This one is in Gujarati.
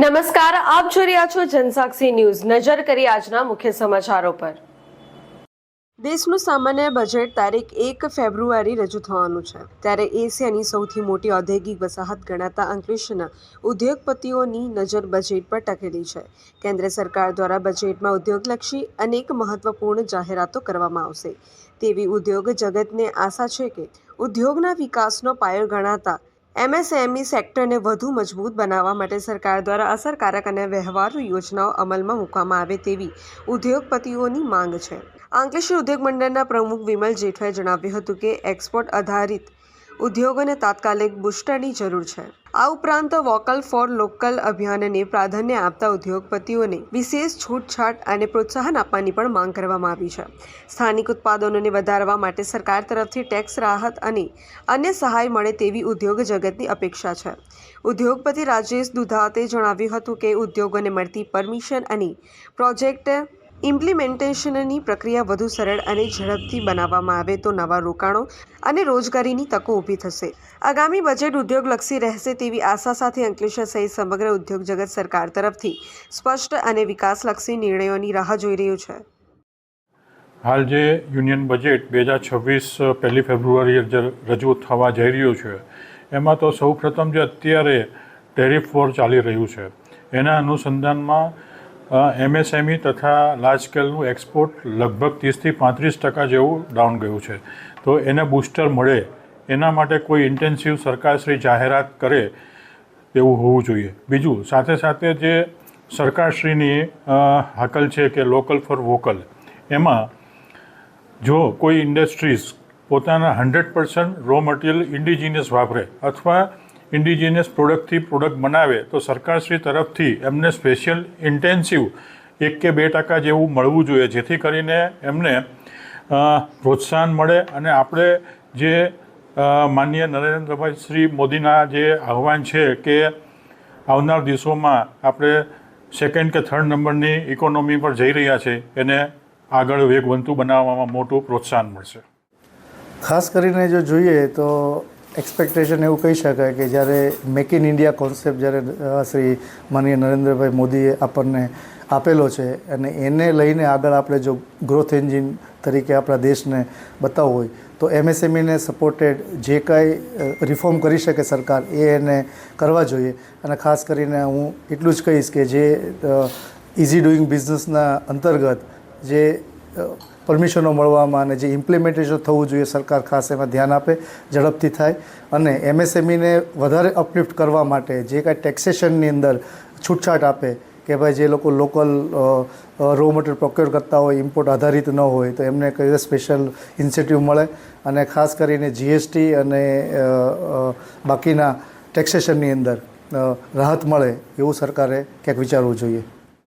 નમસ્કાર, આપ જોઈ રહ્યા છો જનસાક્ષી ન્યૂઝ. નજર કરી આજના મુખ્ય સમાચારો પર. દેશનું સામાન્ય બજેટ તારીખ એક ફેબ્રુઆરી રજૂ થવાનું છે. ત્યારે એશિયાની સૌથી મોટી ઔદ્યોગિક વસાહત ગણાતા અંકલેશના ઉદ્યોગપતિઓની નજર બજેટ પર ટકેલી છે. કેન્દ્ર સરકાર દ્વારા બજેટમાં ઉદ્યોગલક્ષી અનેક મહત્વપૂર્ણ જાહેરાતો કરવામાં આવશે. તેવી ઉદ્યોગ જગતને આશા છે કે ઉદ્યોગના વિકાસનો પાયો ગણાતા એમએસએમઈ સેક્ટરને વધુ મજબૂત બનાવવા માટે સરકાર દ્વારા અસરકારક અને વ્યવહારુ યોજનાઓ અમલમાં મૂકવામાં આવે તેવી ઉદ્યોગપતિઓની માંગ છે. અંકલેશ્વર ઉદ્યોગ મંડળના પ્રમુખ વિમલ જેઠવાએ જણાવ્યું હતું કે, એક્સપોર્ટ આધારિત ઉદ્યોગોને તાત્કાલિક બુસ્ટરની જરૂર છે. આ ઉપરાંત વોકલ ફોર લોકલ અભિયાનને પ્રાધાન્ય આપતા ઉદ્યોગપતિઓને વિશેષ છૂટછાટ અને પ્રોત્સાહન આપવાની પણ માંગ કરવામાં આવી છે. સ્થાનિક ઉત્પાદનોને વધારવા માટે સરકાર તરફથી ટેક્સ, રાહત અને અન્ય સહાય મળે તેવી ઉદ્યોગ જગતની અપેક્ષા છે. ઉદ્યોગપતિ રાજેશ દુધાતે જણાવ્યું હતું કે ઉદ્યોગોને મળતી પરમિશન અને પ્રોજેક્ટ ઇમ્પ્લિમેન્ટેશનની પ્રક્રિયા વધુ સરળ અને ઝડપથી બનાવવામાં આવે તો નવા રોકાણો અને રોજગારીની તકો ઊભી થશે. આગામી બજેટ ઉદ્યોગલક્ષી રહેશે તેવી આશા સાથે અંકલેશ્વર સહિત સમગ્ર ઉદ્યોગ જગત સરકાર તરફથી સ્પષ્ટ અને વિકાસલક્ષી નિર્ણયોની રાહ જોઈ રહ્યું છે. હાલ જે યુનિયન બજેટ બે હજાર છવ્વીસ પહેલી ફેબ્રુઆરીએ રજૂ થવા જઈ રહ્યું છે, એમાં તો સૌ પ્રથમ જે અત્યારે ટેરિફ વોર ચાલી રહ્યું છે, એના અનુસંધાનમાં એમએસએમઈ તથા લાર્જ સ્કેલનું એક્સપોર્ટ લગભગ ત્રીસથી પાંત્રીસ ટકા જેવું ડાઉન ગયું છે. તો એને બૂસ્ટર મળે, એના માટે કોઈ ઇન્ટેન્સિવ સરકારશ્રી જાહેરાત કરે તેવું હોવું જોઈએ. બીજું, સાથે સાથે જે સરકારશ્રીની હાકલ છે કે લોકલ ફોર વોકલ એમાં જો કોઈ ઇન્ડસ્ટ્રીઝ પોતાના hundred percent raw material indigenous વાપરે અથવા ઇન્ડિજિનિયસ પ્રોડક્ટથી પ્રોડક્ટ બનાવે, તો સરકારશ્રી તરફથી એમને સ્પેશિયલ ઇન્ટેન્સિવ એક કે બે ટકા જેવું મળવું જોઈએ, જેથી કરીને એમને પ્રોત્સાહન મળે અને આપણે જે માનનીય નરેન્દ્રભાઈ શ્રી મોદીના જે આહવાન છે કે આવનાર દિવસોમાં આપણે સેકન્ડ કે થર્ડ નંબરની ઇકોનોમી પર જઈ રહ્યા છે, એને આગળ વેગવંતુ બનાવવામાં મોટું પ્રોત્સાહન મળશે. ખાસ કરીને જો જોઈએ તો એક્સપેક્ટેશન એવું કહી શકાય કે જ્યારે મેક ઇન ઇન્ડિયા કોન્સેપ્ટ જ્યારે શ્રી માનીય નરેન્દ્રભાઈ મોદીએ આપણને આપેલો છે અને એને લઈને આગળ આપણે જો ગ્રોથ એન્જિન તરીકે આપણા દેશને બતાવવું હોય, તો એમએસએમઈને સપોર્ટેડ જે કાંઈ રિફોર્મ કરી શકે સરકાર એ એને કરવા જોઈએ. અને ખાસ કરીને હું એટલું જ કહીશ કે જે ઇઝી ડુઈંગ બિઝનેસના અંતર્ગત જે પરમિશનો મળવામાં અને જે ઇમ્પ્લિમેન્ટેશન થવું જોઈએ સરકાર ખાસ એમાં ધ્યાન આપે, ઝડપથી થાય. અને એમએસએમઈને વધારે અપલિફ્ટ કરવા માટે જે કાંઈ ટેક્સેશનની અંદર છૂટછાટ આપે, કે ભાઈ જે લોકો લોકલ રો મટીરિયલ પ્રોક્યોર કરતા હોય ઇમ્પોર્ટ આધારિત ન હોય, તો એમને કઈ સ્પેશિયલ ઇન્સેન્ટિવ મળે? અને ખાસ કરીને જીએસટી અને બાકીના ટેક્સેશનની અંદર રાહત મળે એવું સરકારે ક્યાંક વિચારવું જોઈએ.